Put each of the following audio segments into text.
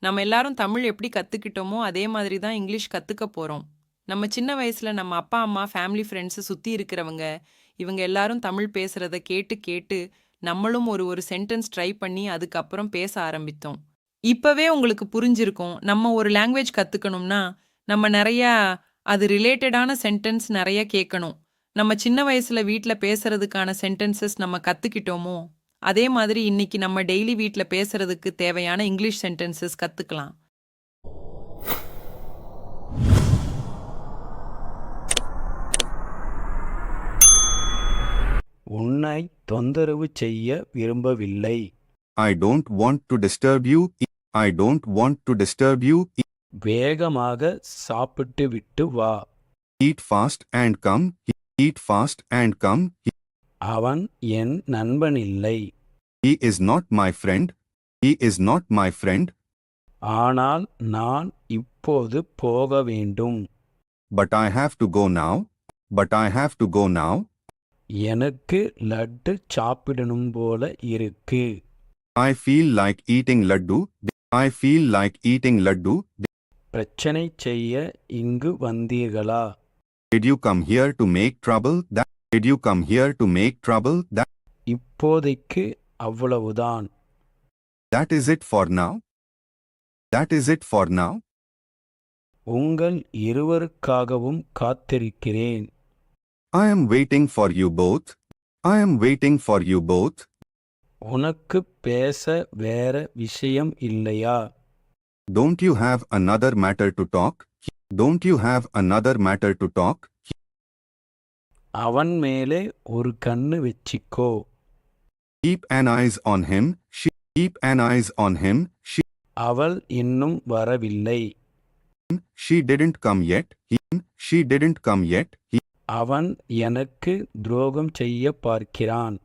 நம்ம எல்லாரும் தமிழ் எப்படி கத்துக்கிட்டோமோ அதே மாதிரி தான் இங்கிலீஷ் கத்துக்க போறோம். நம்ம சின்ன வயசுல நம்ம அப்பா, அம்மா, ஃபேமிலி, ஃப்ரெண்ட்ஸு சுத்தி இருக்கிறவங்க, இவங்க எல்லாரும் தமிழ் பேசுறத கேட்டு கேட்டு நம்மளும் ஒரு ஒரு சென்டென்ஸ் ட்ரை பண்ணி அதுக்கப்புறம் பேச ஆரம்பித்தோம். இப்பவே உங்களுக்கு புரிஞ்சிருக்கும். நம்ம ஒரு லாங்குவேஜ் கத்துக்கணும்னா, நம்ம நிறையா அது ரிலேட்டடான சென்டென்ஸ் நிறைய கேட்கணும். நம்ம சின்ன வயசுல வீட்ல பேசுறதுக்கான சென்டென்சஸ் நம்ம கத்துக்கிட்டோமோ, அதே மாதிரி இன்னைக்கு நம்ம டெய்லி வீட்ல பேசுறதுக்கு தேவையான இங்கிலீஷ் சென்டென்சஸ் கத்துக்கலாம். உன்னை தொந்தரவு செய்ய விரும்பவில்லை I don't want to disturb you. I don't want to disturb you. வேகமாக சாப்பிட்டு விட்டு வா Eat fast and come. Eat fast and come. அவன் என் நண்பனில்லை He is not my friend. He is not my friend. ஆனால் நான் இப்போது போக வேண்டும் But I have to go now. But I have to go now. எனக்கு லட்டு சாப்பிடணும் போல இருக்கு I feel like eating laddu. I feel like eating laddu. பிரச்சனை செய்ய இங்கு வந்தீர்களா Did you come here to make trouble? That did you come here to make trouble? That இப்போதைக்கு அவ்வளவுதான் that is it for now. That is it for now. உங்கள் இருவருக்காகவும் காத்திருக்கிறேன் I am waiting for you both. I am waiting for you both. உனக்கு பேச வேற விஷயம் இல்லையா Don't you have another matter to talk? Don't you have another matter to talk? அவன் மேலே ஒரு கண்ணு வச்சிக்கோ Keep an eyes on him. She keep an eyes on him. She அவள் இன்னும் வரவில்லை she didn't come yet. He she didn't come yet. He அவன் எனக்கு துரோகம் செய்ய பார்க்கிறான்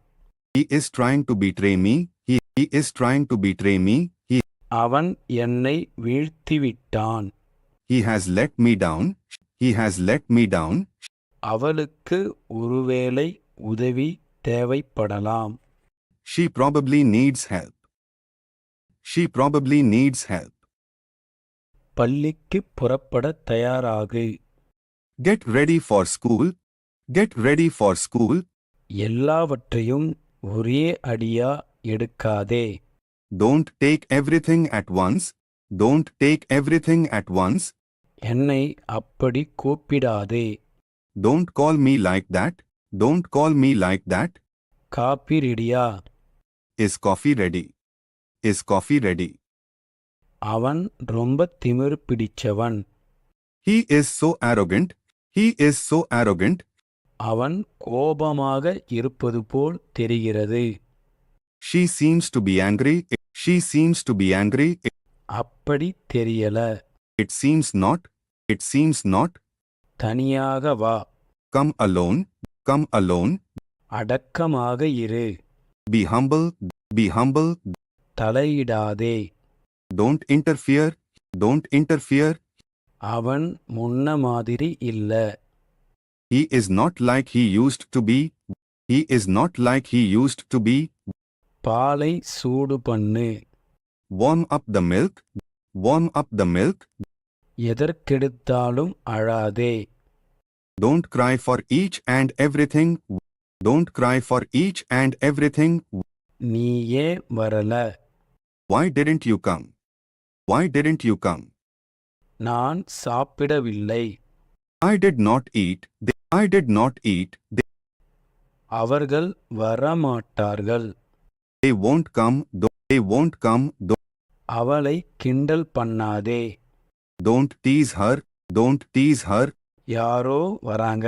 he is trying to betray me. He he is trying to betray me. He அவன் என்னை வீழ்த்திவிட்டான் he has let me down. He has let me down. அவளுக்கு ஒருவேளை உதவி தேவைப்படலாம் She probably needs help. She probably needs help. பள்ளிக்கு புறப்பட தயாராகு Get ready for school. Get ready for school. எல்லாவற்றையும் ஒரே அடியா எடுக்காதே Don't take everything at once. Don't take everything at once. என்னை அப்படி கூப்பிடாதே Don't call me like that. Don't call me like that. Copy ரெடியா Is coffee ready? Is coffee ready? அவன் ரொம்ப திமிரு பிடிச்சவன் He is so arrogant. He is so arrogant. அவன் கோபமாக இருப்பது போல் தெரிகிறது She seems to be angry. She seems to be angry. அப்படி தெரியல It seems not. It seems not. தனியாக வா Come alone. Come alone. அடக்கமாக இரு Be humble. Be humble. தலையிடாதே Don't interfere. Don't interfere. அவன் முன்ன மாதிரி இல்ல He is not like he used to be. He is not like he used to be. பாலை சூடு பண்ணு Warm up the milk. Warm up the milk. எதற்கெடுத்தாலும் அழாதே Don't cry for each and everything. Don't cry for each and everything. நீ ஏன் வரல Why didn't you come? Why didn't you come? நான் சாப்பிடவில்லை I did not eat. They, I did not eat. They, அவர்கள் வரமாட்டார்கள் they won't come. Though, they won't come. Though, அவளை கிண்டல் பண்ணாதே don't tease her. Don't tease her. யாரோ வராங்க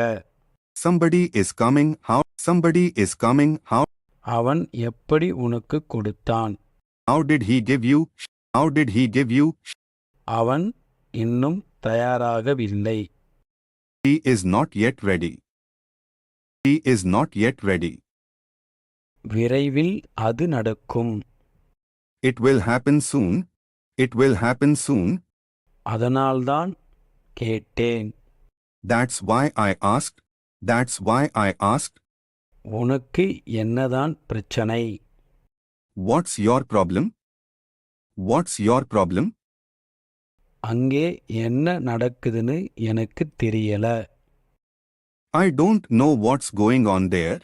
Somebody is coming. How? Somebody is coming. How? அவன் எப்படி உனக்கு கொடுத்தான் How did he give you? How did he give you? அவன் இன்னும் தயாராகவில்லை He is not yet ready. He is not yet ready. விரைவில் அது நடக்கும் It will happen soon. It will happen soon. அதனால்தான் கேட்டேன் That's why I asked. That's why I asked. உனக்கு என்னதான் பிரச்சனை What's your problem? What's your problem? அங்கே என்ன நடக்குதுன்னு எனக்கு தெரியல I don't know what's going on there.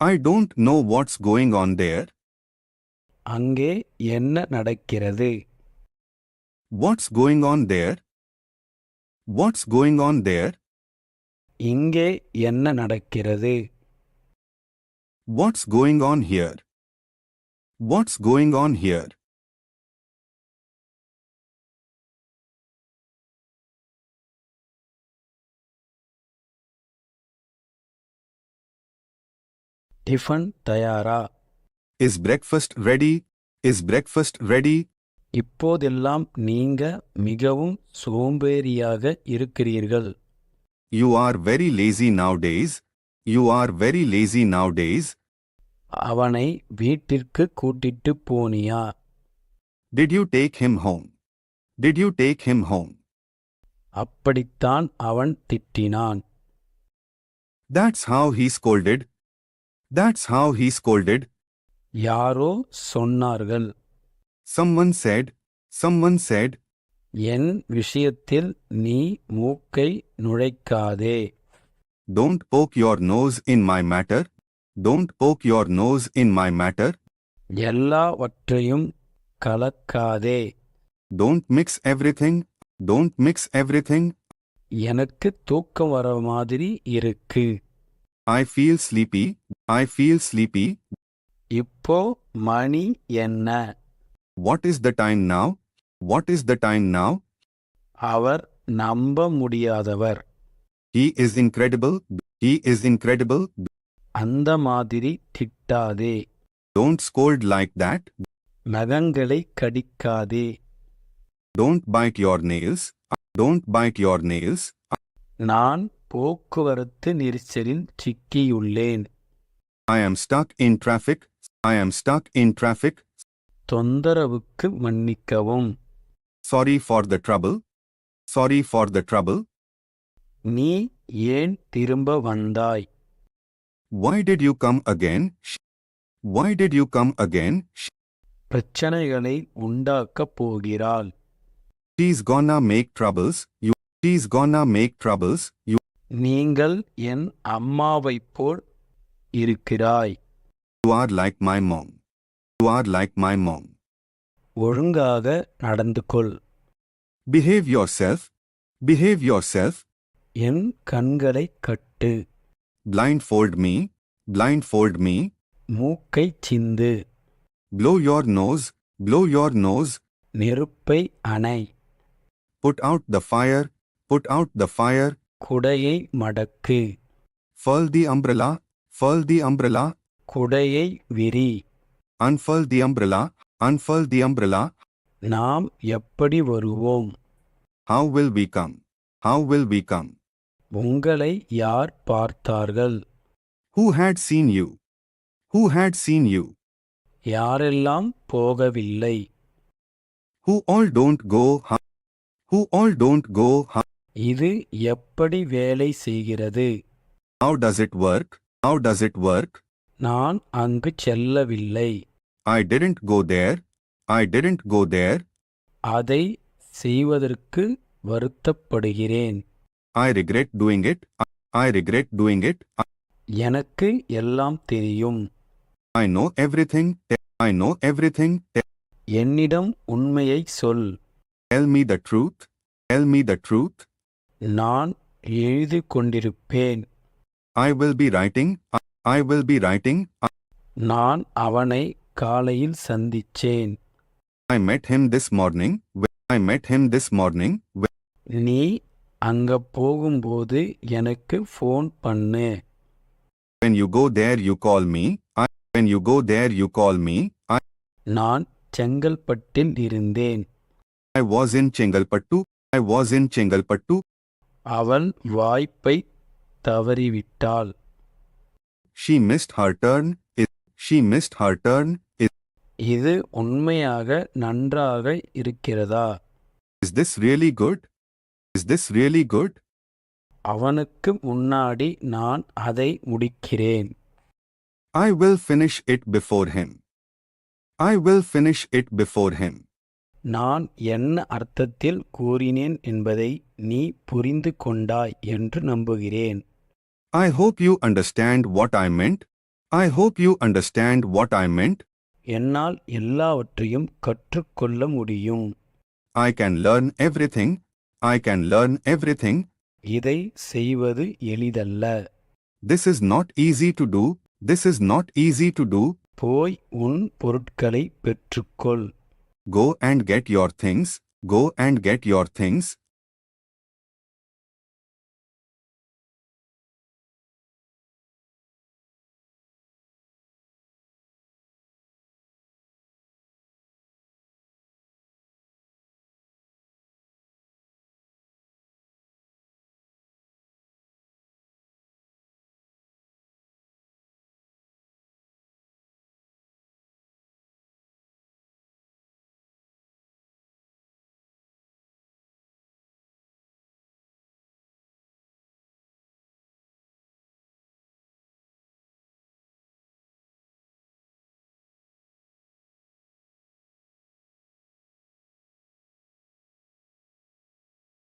I don't know what's going on there. அங்கே என்ன நடக்கிறது What's going on there? What's going on there? இங்கே என்ன நடக்கிறது What's going on here? What's going on here? Tiffin தயாரா Is breakfast ready? Is breakfast ready? இப்போதெல்லாம் நீங்க மிகவும் சோம்பேறியாக இருக்கிறீர்கள் You are very lazy nowadays. You are very lazy nowadays. அவனை வீட்டிற்கு கூட்டிட்டு போனியா Did you take him home? Did you take him home? அப்படித்தான் அவன் திட்டினான் That's how he scolded. That's how he scolded. யாரோ சொன்னார்கள் Someone said, someone said, என் விஷயத்தில் நீ மூக்கை நுழைக்காதே Don't poke your nose in my matter. Don't poke your nose in my matter. எல்லாவற்றையும் கலக்காதே Don't mix everything. Don't mix everything. எனக்கு தூக்கம் வர மாதிரி இருக்கு I feel sleepy. I feel sleepy. இப்போ மணி என்ன What is the time now? What is the time now? அவர் நம்ப முடியாதவர் He is incredible. He is incredible. அந்த மாதிரி திட்டாதே Don't scold like that. நகங்களை கடிக்காதே Don't bite your nails. Don't bite your nails. நான் போக்குவரத்து நெரிசலில் சிக்கியுள்ளேன் I am stuck in traffic. I am stuck in traffic. தொந்தரவுக்கு மன்னிக்கவும் Sorry for the trouble. Sorry for the trouble. நீ ஏன் திரும்ப வந்தாய் Why did you come again? Sh- Why did you come again? Sh- பிரச்சனைகளை உண்டாக்கப் போகிறாள் She's gonna make troubles. You. She's gonna make troubles. You. நீங்கள் என் அம்மாவைப் போல் இருக்கிறாய் You are like my mom. You are like my mom. ஒழுங்காக நடந்து கொள் Behave yourself. Behave yourself. என் கண்களை கட்டு Blindfold me. Blindfold me. மூக்கைச் Sindhu Blow your nose. Blow your nose. நெருப்பை அணை Put out the fire. Put out the fire. குடையை மடக்கு Furl the umbrella. Furl the umbrella. குடையை விரி Unfurl the umbrella. Unfurl the umbrella. நாம் எப்படி வருவோம் How will we come? How will we come? உங்களை யார் பார்த்தார்கள் Who had seen you? Who had seen you? யாரெல்லாம் போகவில்லை Who all don't go? How? Who all don't go? How? இது எப்படி வேலை செய்கிறது How does it work? How does it work? நான் அங்கு செல்லவில்லை I didn't go there. I didn't go there. அதை செய்வதற்கு வருத்தப்படுகிறேன் I regret doing it. I- I regret doing it. I- எனக்கு எல்லாம் தெரியும் I know everything. Te- I know everything. Te- என்னிடம் உண்மையை சொல் Tell me the truth. Tell me the truth. நான் எழுதி கொண்டிருப்பேன் I will be writing. I, I will be writing. I, நான் அவனை காலையில் சந்திச்சேன் I met him this morning. I met him this morning. நீ அங்க போகும்போது எனக்கு ஃபோன் பண்ணு when you go there, you call me. I, when you go there, you call me. I, நான் செங்கல்பட்டில் இருந்தேன் I was in Chengalpattu. I was in Chengalpattu. அவள் வாய்ப்பை தவறிவிட்டாள் She missed her turn. Is she missed her turn? இது உண்மையாக நன்றாக இருக்கிறதா is this really good? Is this really good? அவனுக்கு முன்னாடி நான் அதை முடிக்கிறேன் I will finish it before him. I will finish it before him. நான் என்ன அர்த்தத்தில் கூறினேன் என்பதை நீ புரிந்து கொண்டாய் என்று நம்புகிறேன் I hope you understand what I meant. I hope you understand what I meant. என்னால் எல்லாவற்றையும் கற்றுக்கொள்ள முடியும் I can learn everything. I can learn everything. இதை செய்வது எளிதல்ல This is not easy to do. This is not easy to do. போய் உன் பொருட்களை பெற்றுக்கொள் Go and get your things. Go and get your things.